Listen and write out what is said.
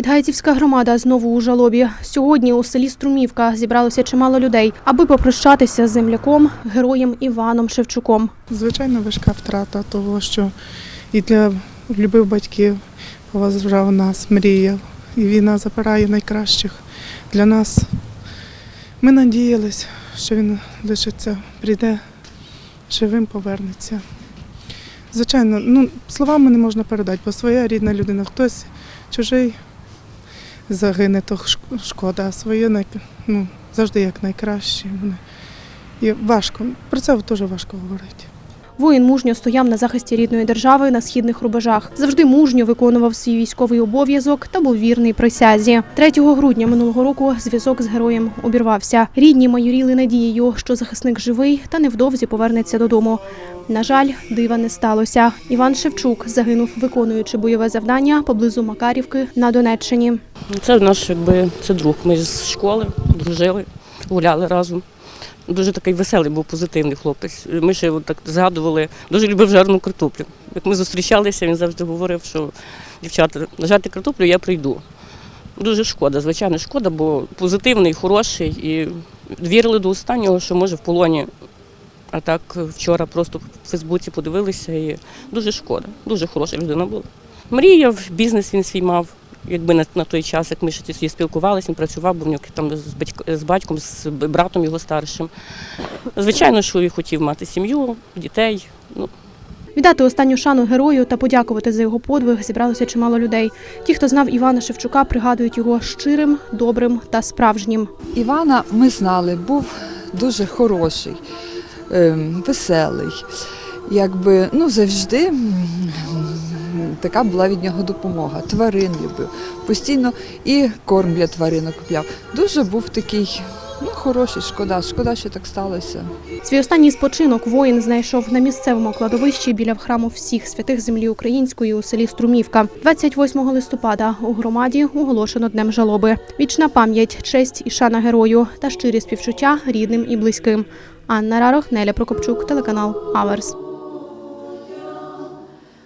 Підгайцівська громада знову у жалобі. Сьогодні у селі Струмівка зібралося чимало людей, аби попрощатися з земляком, героєм Іваном Шевчуком. Звичайно, важка втрата того, що і для любив батьків, поважав нас, мріяв. І війна забирає найкращих для нас. Ми надіялись, що він лишиться, прийде живим, повернеться. Звичайно, ну, словами не можна передати, бо своя рідна людина, хтось чужий загине, то шкода, своє ну, завжди як найкраще. І важко. Про це дуже важко говорити. Воїн мужньо стояв на захисті рідної держави на східних рубежах. Завжди мужньо виконував свій військовий обов'язок та був вірний присязі. 3 грудня минулого року зв'язок з героєм обірвався. Рідні майоріли надією, що захисник живий та невдовзі повернеться додому. На жаль, дива не сталося. Іван Шевчук загинув, виконуючи бойове завдання поблизу Макарівки на Донеччині. Це наш якби це друг. Ми з школи дружили, гуляли разом. Дуже такий веселий був позитивний хлопець. Ми ще так згадували, дуже любив жарну картоплю. Як ми зустрічалися, він завжди говорив, що дівчата, жарти картоплю я прийду. Дуже шкода, звичайно, шкода, бо позитивний, хороший і вірили до останнього, що може в полоні. А так вчора просто в Фейсбуці подивилися і дуже шкода. Дуже хороша людина була. Мріяв, бізнес він свій мав. Якби на, на той час, як ми ще тоді спілкувалися, він працював, бо в нього там з, батько, з батьком, з братом його старшим. Звичайно, що він хотів мати сім'ю, дітей. Ну, Віддати останню шану герою та подякувати за його подвиг зібралося чимало людей. Ті, хто знав Івана Шевчука, пригадують його щирим, добрим та справжнім. Івана ми знали, був дуже хороший, ем, веселий. Якби ну завжди така була від нього допомога. Тварин любив. Постійно і корм для тваринок купляв. Дуже був такий, ну хороший, шкода. Шкода, що так сталося. Свій останній спочинок воїн знайшов на місцевому кладовищі біля храму всіх святих землі української у селі Струмівка. 28 листопада у громаді оголошено днем жалоби. Вічна пам'ять, честь і шана герою та щирі співчуття рідним і близьким. Анна Рарох, Неля Прокопчук, телеканал Аверс.